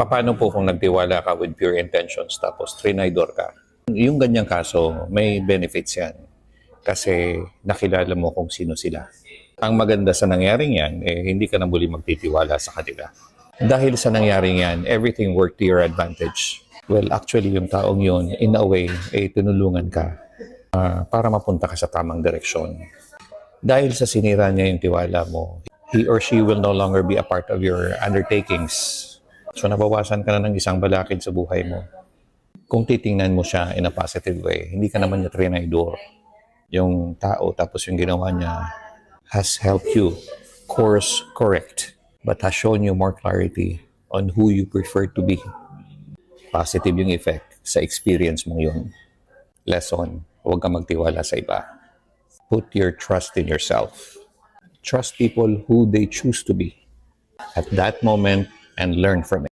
Paano po kung nagtiwala ka with pure intentions tapos trinidor ka? Yung ganyang kaso, may benefits yan. Kasi nakilala mo kung sino sila. Ang maganda sa nangyaring yan, eh, hindi ka na muli magtitiwala sa kanila. Dahil sa nangyaring yan, everything worked to your advantage. Well, actually, yung taong yun, in a way, eh, tinulungan ka ah, para mapunta ka sa tamang direksyon. Dahil sa sinira niya yung tiwala mo, he or she will no longer be a part of your undertakings. So nabawasan ka na ng isang balakid sa buhay mo. Kung titingnan mo siya in a positive way, hindi ka naman niya trinidor. Yung tao tapos yung ginawa niya has helped you course correct but has shown you more clarity on who you prefer to be. Positive yung effect sa experience mo yun. Lesson, huwag kang magtiwala sa iba. Put your trust in yourself. Trust people who they choose to be at that moment and learn from it.